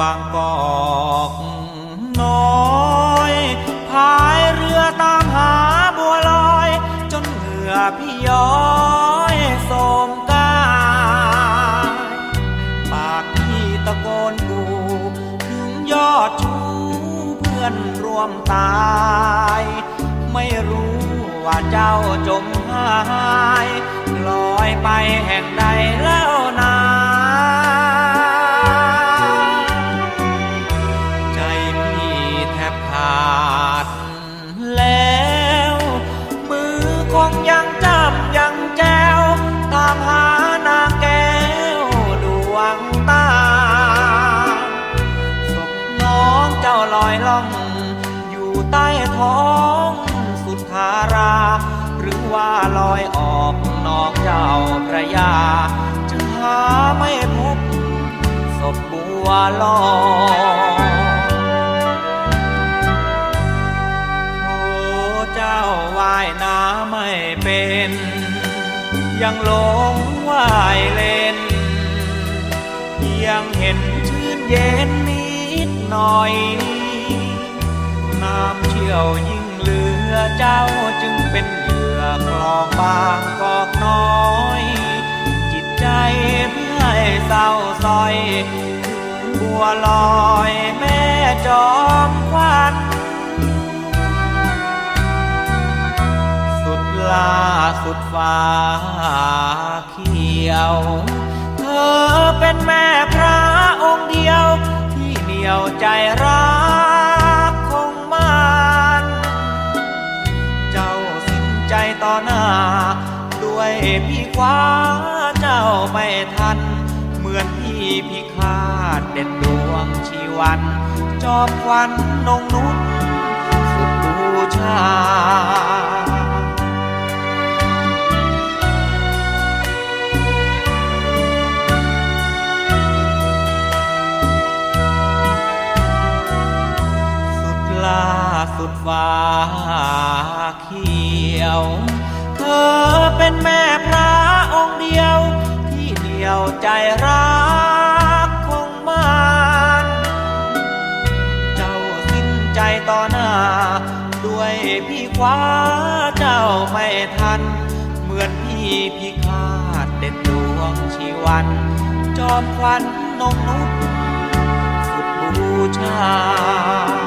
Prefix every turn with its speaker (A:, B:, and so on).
A: บางกอกน้อยพายเรือตามหาบัวลอย จนเหงื่อพี่ย้อยสมกายปากพี่ตะโกนกูถึงยอดชูเพื่อนร่วมตาย ไม่รู้ว่าเจ้าจมหายลอยไปแห่งใดแล้ว อยู่ใต้ท้องสุธารา หรือว่าลอยออกนอกเจ้าพระยาจะหาไม่พบศพบัวลอยโอ้เจ้าว่ายน้ำไม่เป็น ยังหลงว่ายเล่น ยังเห็นชื่นเย็นนิดหน่อย น้ำเชี่ยวยิ่งเหลือเจ้าจึงเป็นเหยื่อคลองบางกอกน้อย จิตใจเพี่ให้เศร้าซอยบัวลอยแม่จอมควันสุดลาสุดฟ้าเขียว เธอเป็นแม่พระองค์เดียวที่เหนียวใจรั ว้าเจ้าไม่ทัน เหมือนพี่พิฆาตเด็ดดวงชีวัน จอมควันนงนุษสุดบูชาสุดลาสุดฟ้าเขียว พี่คว้าเจ้าไม่ทัน เหมือนพี่พิฆาตเด็ดดวงชีวัน จอมควันนงนุษสุดบูชา